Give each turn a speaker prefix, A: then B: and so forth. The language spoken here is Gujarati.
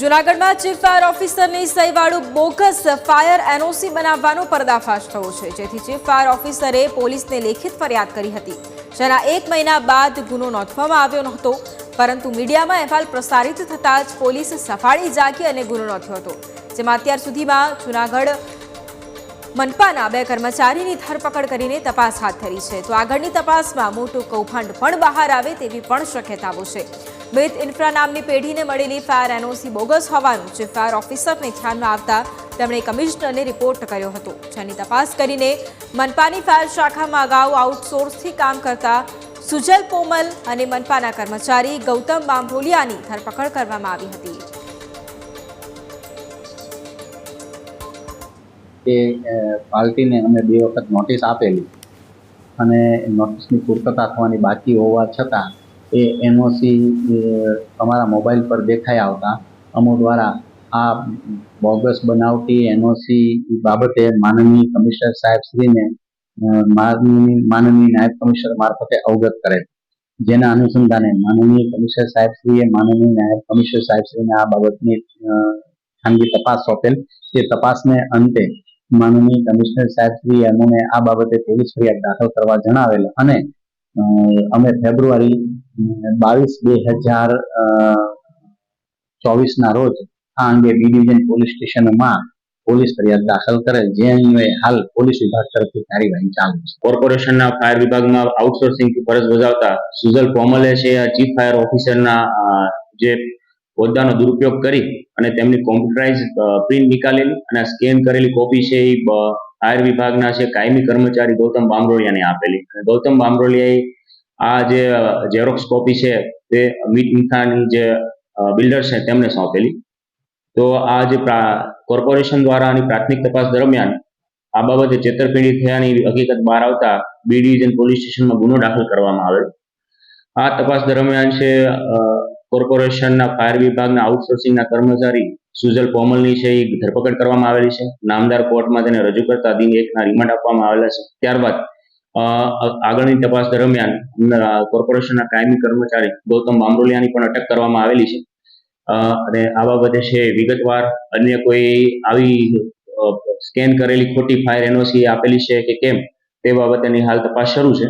A: જૂનાગઢમાં ચીફ ફાયર ઓફિસરની સહીવાળું બોગસ ફાયર એનઓસી બનાવવાનો પર્દાફાશ થયો છે, જેથી ચીફ ફાયર ઓફિસરે પોલીસને લેખિત ફરિયાદ કરી હતી. જેના એક મહિના બાદ ગુનો નોંધવામાં આવ્યો નહોતો પરંતુ મીડિયામાં અહેવાલ પ્રસારિત થતાં જ પોલીસ સફાળી જાગી અને ગુનો નોંધ્યો હતો, જેમાં અત્યાર સુધીમાં જૂનાગઢ મનપાના બે કર્મચારીની ધરપકડ કરીને તપાસ હાથ ધરી છે. તો આગળની તપાસમાં મોટું કૌભાંડ પણ બહાર આવે તેવી પણ શક્યતાઓ છે. મિત ઇન્ફ્રા નામની પેઢીને મળેલી ફાયર એનઓસી બોગસ હોવાનું જે ફાયર ઓફિસરને ધ્યાનમાં આવતા તેમણે કમિશનરને રિપોર્ટ કર્યો હતો, જેની તપાસ કરીને મનપાની ફાયર શાખામાં અગાઉ આઉટસોર્સથી કામ કરતા સુજલ પોમલ અને મનપાના કર્મચારી ગૌતમ બાંભોલિયાની ધરપકડ કરવામાં આવી હતી.
B: એ પાર્ટીને અમે બે વખત નોટિસ આપેલી અને નોટિસની પૂર્તતા થવાની બાકી હોવા છતાં એ એનઓસી અમારા મોબાઈલ પર દેખાઈ આવતા. અમો દ્વારા આ બોગસ બનાવટી એનઓસી બાબતે માનનીય કમિશનર સાહેબશ્રીને માનનીય નાયબ કમિશનર મારફતે અવગત કરેલ જેના અનુસંધાને માનનીય કમિશનર સાહેબશ્રીએ માનનીય નાયબ કમિશનર સાહેબશ્રીને આ બાબતની ખાનગી તપાસ સોંપેલ. તે તપાસને અંતે માનનીય કમિશનર સાહેબશ્રીએ અમને આ બાબતે પોલીસ ફરિયાદ દાખલ કરવા જણાવેલ અને અમે ફેબ્રુઆરી બાવીસ બે હજાર ચોવીસના રોજ આ અંગે બી ડિવિઝન પોલીસ સ્ટેશનમાં પોલીસ ફરિયાદ દાખલ કરે, જે અન્વયે હાલ પોલીસ વિભાગ તરફથી કાર્યવાહી ચાલુ છે.
C: કોર્પોરેશનના ફાયર વિભાગમાં આઉટસોર્સિંગ ફરજ બજાવતા સુજલ કોમલે છે ચીફ ફાયર ઓફિસરના જે હોદ્દાનો દુરુપયોગ કરી અને તેમની કોમ્પ્યુટરાઇઝ પ્રિન્ટ નીકાળેલી અને સ્કેન કરેલી કોપી છે, એ ફાયર વિભાગના છે, કાયમી કર્મચારી ગૌતમ બામરોલિયાને આપેલી. અને ગૌતમ બામરોલિયાએ આ જે ઝેરોક્સ કોપી છે, તે અમિત મિથાની જે બિલ્ડર છે, તેમને સોંપેલી. તો આ જે કોર્પોરેશન દ્વારા આની પ્રાથમિક તપાસ દરમિયાન આ બાબતે છેતરપિંડી થયાની હકીકત બહાર આવતા બી ડિવિઝન પોલીસ સ્ટેશનમાં ગુનો દાખલ કરવામાં આવેલ. આ તપાસ દરમિયાન છે કોર્પોરેશનના ફાયર વિભાગના આઉટસોર્સિંગના કર્મચારી સુજલ પોમલની છે, એ ધરપકડ કરવામાં આવેલી છે. નામદાર કોર્ટમાં તેને રજૂ કરતા દિન એકના રિમાન્ડ આપવામાં આવેલા છે. ત્યારબાદ આગળની તપાસ દરમિયાન કોર્પોરેશનના કાયમી કર્મચારી ગૌતમ બામરોલિયાની પણ અટક કરવામાં આવેલી છે. અને આ બાબતે છે, વિગતવાર અન્ય કોઈ આવી સ્કેન કરેલી ખોટી ફાયર એનઓસી આપેલી છે કે કેમ, તે બાબતેની હાલ તપાસ શરૂ છે.